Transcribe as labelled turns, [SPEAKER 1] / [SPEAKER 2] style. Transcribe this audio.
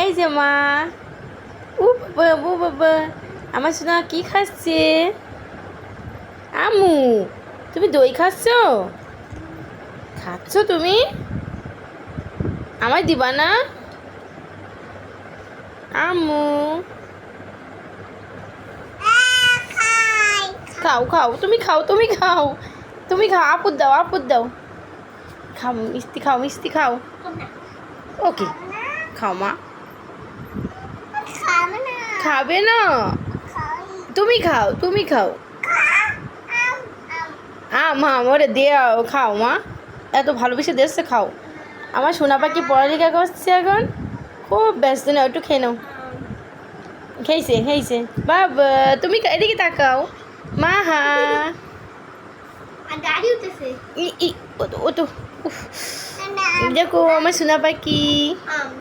[SPEAKER 1] এই যে মা। উ বাবা আমার সোনা, কি খাচ্ছে? আমু, তুমি দই খাচ্ছ? খাচ্ছ তুমি? আমায় দিবা না? আমু। খাও খাও, তুমি খাও তুমি খাও। তুমি খাও আপুর দাও আপুর দাও। খাও, মিষ্টি খাও মিষ্টি খাও। ওকে খাও মা খাবে না তুমি খাও তুমি খাও আম ওরে দেও খাও মা এত ভালোবেসে দেখছে খাও আমার সোনা পাখি পড়ালেখা করছে এখন খুব ব্যস্ত না একটু খেয়ে নাও খেয়েছে খেয়েছে বাবা তুমি এদিকে তাকাও মা হা ও তো উফ, দেখো আমার সোনা পাখি।